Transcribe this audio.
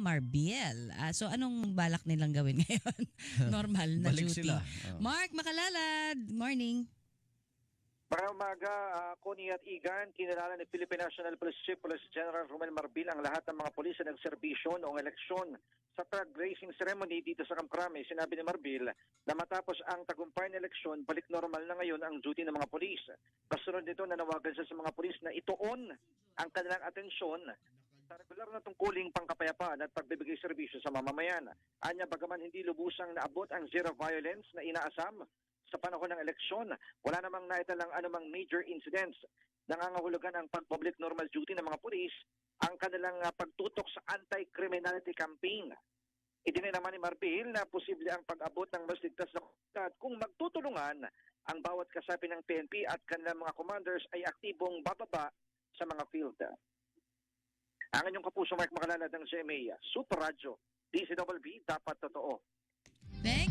Marbiel. Ah, so anong balak nilang gawin ngayon? Normal na Balik duty. sila. Oh. Mark Makalalad, morning. Para umaga, uh, Connie at Igan, kinilala ni Philippine National Police Chief Police General Romel Marbil ang lahat ng mga pulis na nagserbisyo noong eleksyon sa flag raising ceremony dito sa Kamkrame. Sinabi ni Marbil na matapos ang tagumpay ng eleksyon, balik normal na ngayon ang duty ng mga pulis. Kasunod nito, nanawagan siya sa mga pulis na ituon ang kanilang atensyon sa regular na tungkuling pangkapayapaan at pagbibigay serbisyo sa mamamayan. Anya bagaman hindi lubusang naabot ang zero violence na inaasam sa panahon ng eleksyon, wala namang naitalang anumang major incidents. Nangangahulugan ang pag-public normal duty ng mga pulis ang kanilang ah, pagtutok sa anti-criminality campaign. Idinay naman ni Marbil na posible ang pag-abot ng mas ligtas na komunidad kung magtutulungan ang bawat kasapi ng PNP at kanilang mga commanders ay aktibong bababa sa mga field. Ang inyong kapuso Mark Makalala ng GMA, Super Radio, DCWB, dapat totoo. Thank